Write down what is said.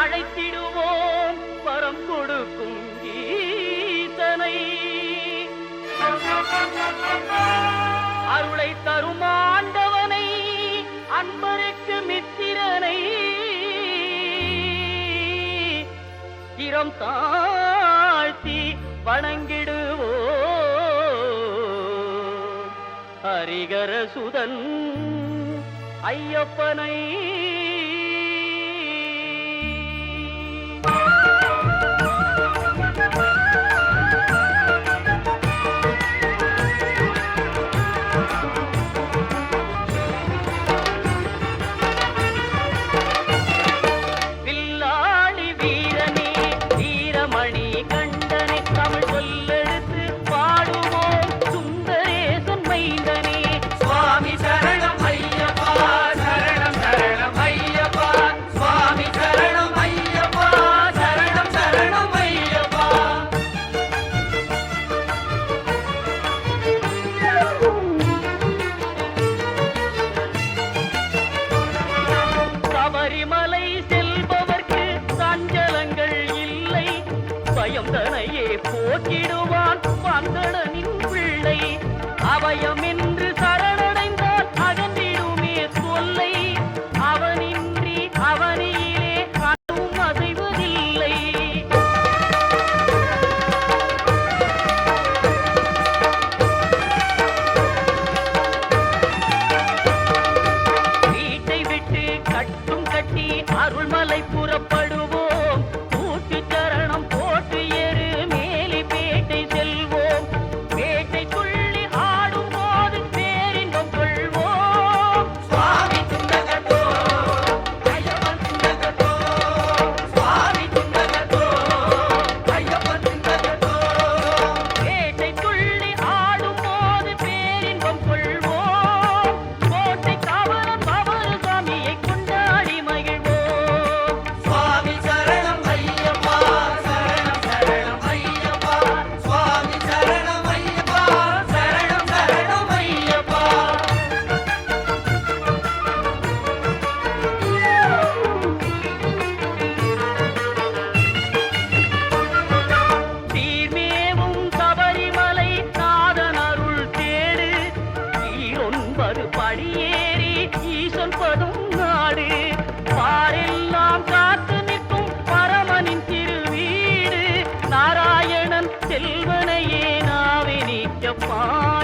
அழைத்திடுவோம். வரம் கொடுக்கும் கீதனை. அருளை தரும் ஆண்டவனை அன்பருக்கு மித்திரனை. திறம் தாழ்த்தி வணங்கிடுவோ ஹரிகர சுதன் ஐயப்பனை. பயந்தனையே போக்கிடுவான். வந்தனின் பிள்ளை அவயமே ஐயப்பா